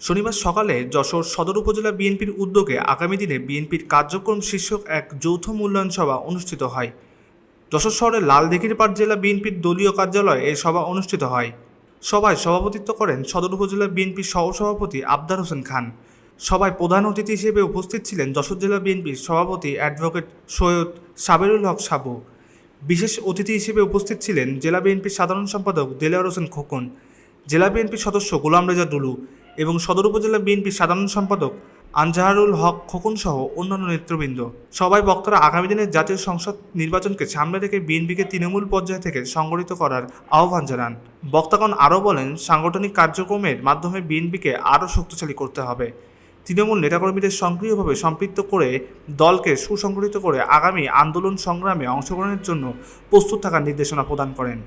শনিবার সকালে যশোর সদর উপজেলা বিএনপির উদ্যোগে আগামী দিনে বিএনপির কার্যক্রম শীর্ষক এক যৌথ মূল্যায়ন সভা অনুষ্ঠিত হয়। যশোর শহরের লালদিঘিরপাট জেলা বিএনপির দলীয় কার্যালয়ে এই সভা অনুষ্ঠিত হয়। সভায় সভাপতিত্ব করেন সদর উপজেলা বিএনপির সহসভাপতি আবদার হোসেন খান। সভায় প্রধান অতিথি হিসেবে উপস্থিত ছিলেন যশোর জেলা বিএনপির সভাপতি অ্যাডভোকেট সৈয়দ সাবেরুল হক সাবু। বিশেষ অতিথি হিসেবে উপস্থিত ছিলেন জেলা বিএনপির সাধারণ সম্পাদক দেলোয়ার হোসেন খোকন। জেলা বিএনপির সদস্য গোলাম রেজা দুলু। এবং সদর উপজেলা বিএনপির সাধারণ সম্পাদক আনজাহারুল হক খোকন সহ অন্যান্য নেতৃবৃন্দ। সবাই বক্তারা আগামী দিনের জাতীয় সংসদ নির্বাচনকে সামনে রেখে বিএনপিকে তৃণমূল পর্যায় থেকে সংগঠিত করার আহ্বান জানান। বক্তাগণ আরও বলেন, সাংগঠনিক কার্যক্রমের মাধ্যমে বিএনপিকে আরও শক্তিশালী করতে হবে। তৃণমূল নেতাকর্মীদের সক্রিয়ভাবে সম্পৃক্ত করে দলকে সুসংগঠিত করে আগামী আন্দোলন সংগ্রামে অংশগ্রহণের জন্য প্রস্তুত থাকার নির্দেশনা প্রদান করেন।